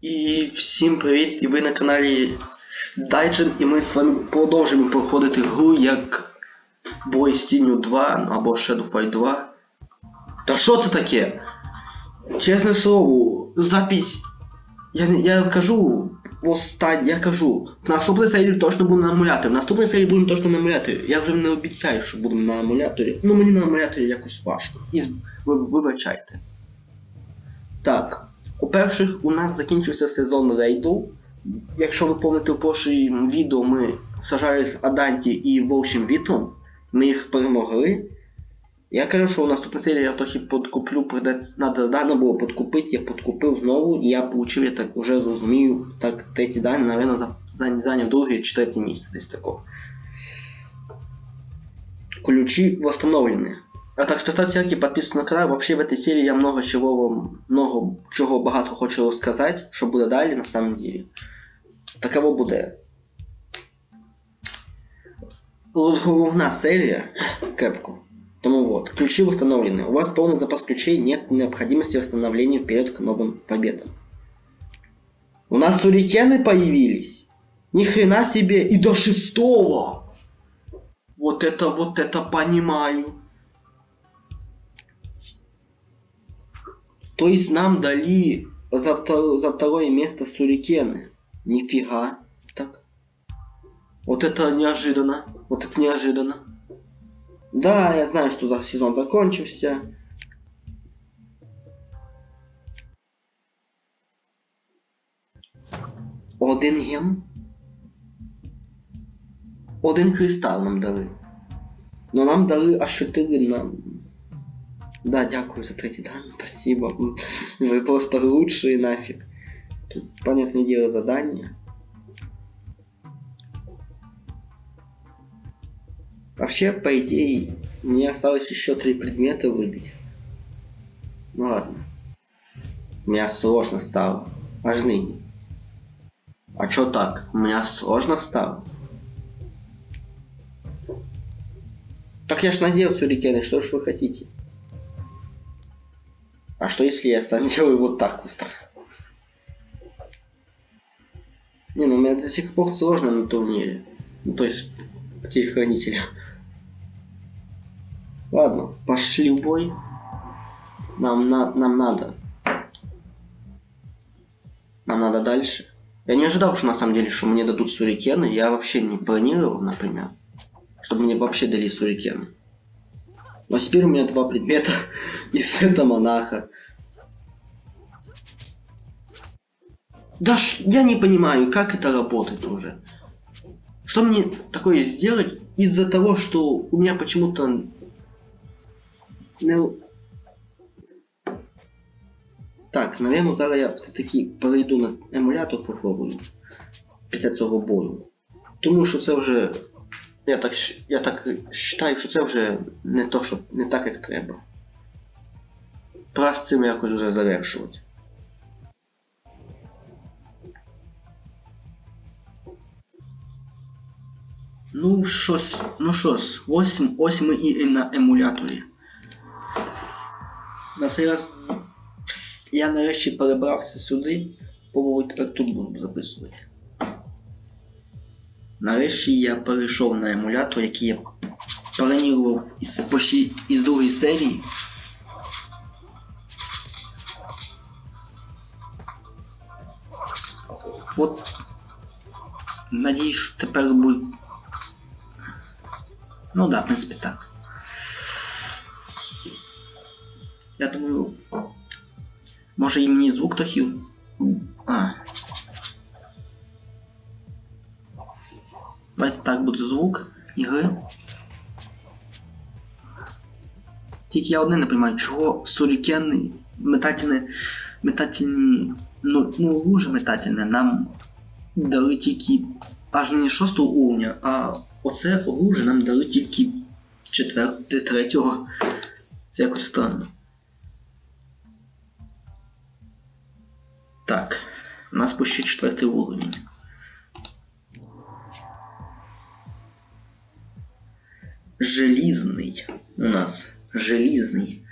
І всім привіт! І ви на каналі Дайджен, і ми з вами продовжуємо проходити гру як Бой з Тінню 2 або Shadow Fight 2. Та що це таке? Чесне слово, запись. Я, я кажу в останній, я кажу, в наступній серії точно будемо на емуляторі. В наступній серії будемо точно на емуляторі. Я вже не обіцяю, що будемо на емуляторі. Ну мені на емуляторі якось важко. І ви, вибачайте. Так, по-перше, у нас закінчився сезон рейду. Якщо ви пам'ятаєте в прошлому відео, ми сажали з Аданті і Вовчим Вітром. Ми їх перемогли. Я кажу, що у наступній серії я трохи подкуплю, придеться- дано було подкупити, я подкупив знову, і я получив, я так вже зрозумію, так третій день, напевно, за- зайняв друге чи третє місце десь такого. Ключи восстановлены. А так что ставьте лайки, подписывайтесь на канал. Вообще в этой серии я много чего вам, много чого багато хочу розказати, що буде далі на самом деле. Таково буде. Головна серия Кэпку. Тому вот, ключи восстановлены. У вас полный запас ключей, нет необходимости восстановления вперед к новым победам. У нас турикены появились. Ни хрена себе, и до шестого. Вот это, вот это понимаю. То есть нам дали за, втор- за второе место сурикены. Нифига. Так. Вот это неожиданно. Вот это неожиданно. Да, я знаю, что за сезон закончился. Один гем. Один кристал нам дали. Но нам дали аж 4 на... Да, дякую за третий дан, спасибо. Вы просто лучшие нафиг. Тут, понятное дело, задание. Вообще, по идее, мне осталось еще три предмета выбить. Ну ладно. Мне сложно стало. Аж ныне. А чё так? Мне сложно стало. Так я ж надел сюрикены, что ж вы хотите? А что если я стану делаю вот так вот? Не, ну у меня до сих пор сложно на турнире. Ну, то есть в телехранителе. Ладно, пошли в бой. Нам, на, нам надо. Нам надо дальше. Я не ожидал, что на самом деле, что мне дадут сурикены. Я вообще не планировал, например. Чтобы мне вообще дали сурикены. Но теперь у меня два предмета из сета монаха. Да я не понимаю, как это работает уже. Что мне такое сделать из-за того, что у меня почему-то... не- Так, наверное, зараз я все-таки перейду на емулятор попробую. Після цього бою. Тому що це вже. Я так, я так вважаю, що це вже не то, що не так, як треба. Пора з цим якось вже завершувати. Ну щось, ну що ж, ось, ось ми і на емуляторі. На цей раз я нарешті перебрався сюди, попробую тепер тут буду записувати. Нарешті я перейшов на емулятор, який я перенірував із, почти із другої серії. От. Надіюсь, що тепер буде. Ну да, в принципі так. Я думаю. Може і мені звук трохи. А. Давайте звук ігри. Тільки я одне не розумію, чого сурікени метательні. метательні. Ну, ну лужи метательні нам дали тільки аж не 6 уровня, а оце лужи нам дали тільки 4 третього. Це якось странно. Так, у нас почти четвертий уровень. Желізний у нас. Желізний.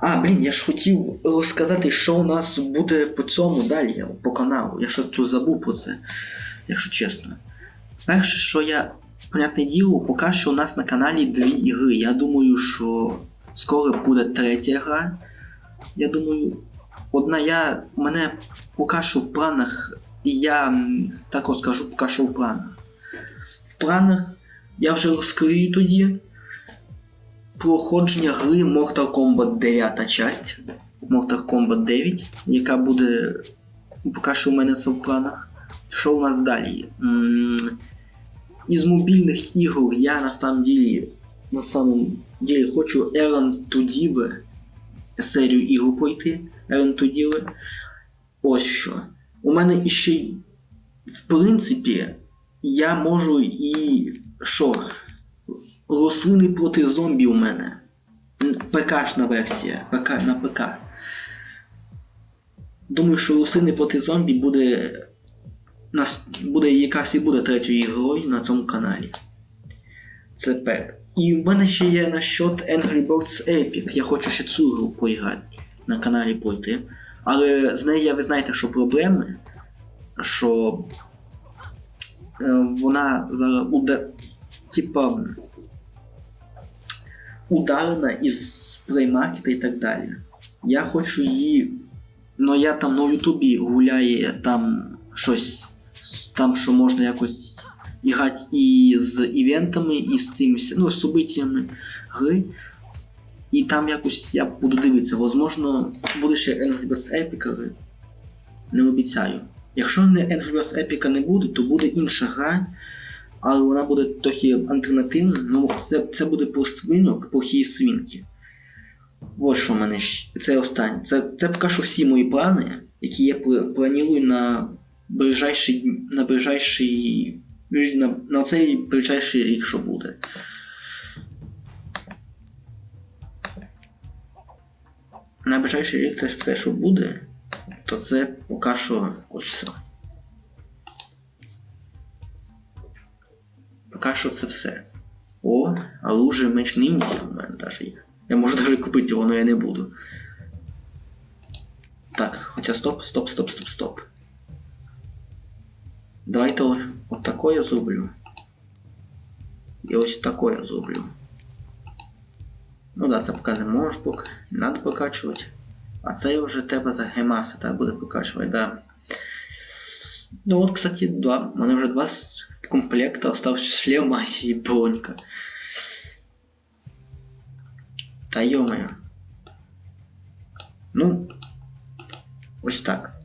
А, блін, я ж хотів розказати, що у нас буде по цьому далі, по каналу. Я ще тут забув про це, якщо чесно. Перше, що я, понятне діло, поки що у нас на каналі дві ігри. Я думаю, що скоро буде третя гра. Я думаю, одна я. Мене поки що в планах, і я м, так розкажу, поки що в планах. В планах я вже розкрию тоді проходження гри Mortal Kombat 9 часть. Mortal Kombat 9, яка буде. Поки що у мене це в планах. Що у нас далі? Із мобільних ігор я на самом деле, на самом деле хочу to Dive серію ігор пройти. To Dive. Ось що. У мене іще в принципі, я можу і. Що? Рослини проти зомбі у мене. ПКшна версія. ПК на ПК. Думаю, що рослини проти зомбі буде. Нас буде якраз і буде третьою ігрою на цьому каналі. Це пер. І в мене ще є насчет Angry Birds Epic. Я хочу ще цю гру поіграти на каналі пройти. Але з нею ви знаєте, що проблеми, що е, вона зараз. Типа ударена із плеймаркета і так далі. Я хочу її. Ну я там на Ютубі гуляє там щось, там що можна якось грати і з івентами, і з цими, ну, событиями гри. І там якось я буду дивитися. Возможно, буде ще Angry Birds Epic, не обіцяю. Якщо не Angry Birds Epic не буде, то буде інша гра, але вона буде трохи альтернативна. Ну, це, це буде про свиньок, плохі свинки. Ось що в мене це останнє. Це, це поки що всі мої плани, які я пла- планую на ближайший, на ближайший, на, на цей ближайший рік, що буде. На ближайший рік це все, що буде, то це поки що ось все. Поки що це все. О, а луже меч ніндзя у мене навіть є. Я можу навіть купити його, але я не буду. Так, хоча стоп, стоп, стоп, стоп, стоп. Давайте от таке я зроблю. І ось таке я зроблю. Ну да, це поки не можеш поки. Надо покачувати. А це вже треба за гемаса, так буде покачувати, да. Ну от, кстати, два. У мене вже два с- комплекта остався шлема і бронька. Та йомаю. Ну, ось так.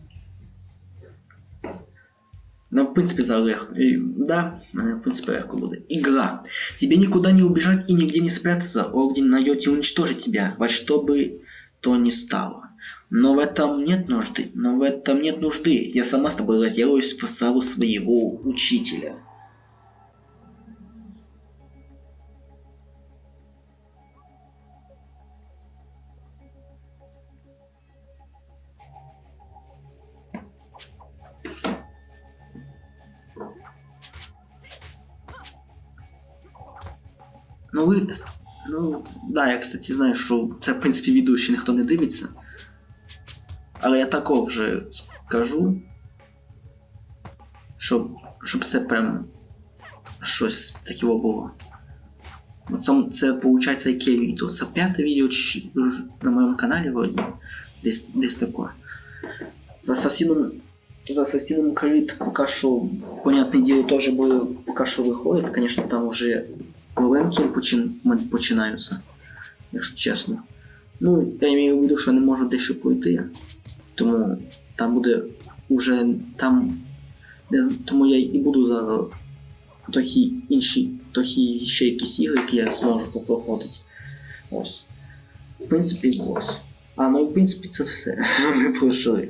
Ну, в принципе, за легко. И, да, э, в принципе, легко будет. Игра. Тебе никуда не убежать и нигде не спрятаться. Орден найдет и уничтожит тебя, во что бы то ни стало. Но в этом нет нужды. Но в этом нет нужды. Я сама с тобой разделаюсь в славу своего учителя. Ну ви. Ну, да, я, кстати, знаю, що це, в принципі, відео ще ніхто не дивиться. Але я такого вже скажу. Щоб, щоб це прям щось таке було. Це, це виходить яке відео? Це п'яте відео чи, на моєму каналі вроді. Десь, десь таке. За Assassin's за Assassin's Creed поки що, понятне діло, теж буде поки що виходить. Звісно, там вже проблемки починаються, якщо чесно. Ну, я маю в виду, що не можу дещо пройти. Тому там буде уже там. Тому я і буду за трохи інші, трохи ще якісь ігри, які я зможу попроходити. Ось. В принципі, ось. А, ну в принципі це все. Ми пройшли.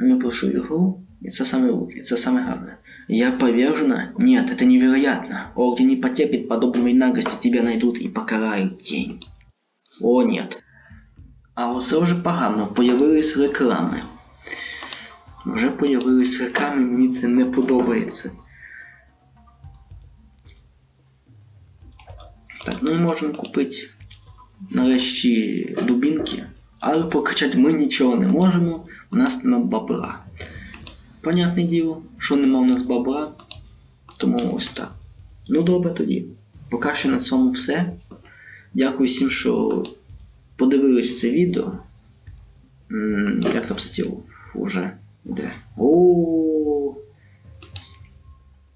Ми пройшли ігру, і це саме лучше, і це саме гарне. Я повержена? Нет, это невероятно. Орден не потерпит подобной наглости, тебя найдут и покарают день. О, нет. А оце вже погано, появились реклами. Вже появились реклами, мені це не подобається. Так, ну і можемо купити нарешті дубінки, але покачати ми нічого не можемо, у нас нема бабла. Понятне діло, що нема у нас бабла, тому ось так. Ну добре тоді. Поки що на цьому все. Дякую всім, що подивились це відео. Як там кстати, уже де? О.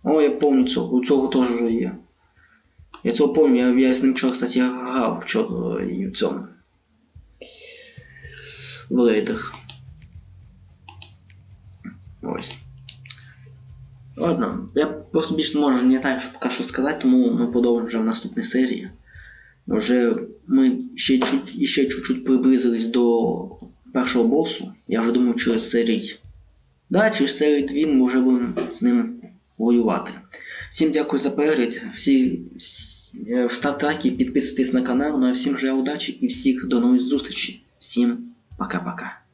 О, я цього, у цього теж вже є. Я цього помню, я, я з ним вчора, кстати, грав вчора і в цьому. В рейдах. Ось. Ладно, я просто більше можу не знаю, що поки що сказати, тому ми продовжимо вже в наступній серії. Вже ми ще чуть, ще чуть-чуть приблизились до першого босу. Я вже думаю, через серій. Да, через серій 2 ми вже будемо з ним воювати. Всім дякую за перегляд. Всі е, ставте лайки, підписуйтесь на канал. Ну а всім вже удачі і всіх до нових зустрічей. Всім пока-пока.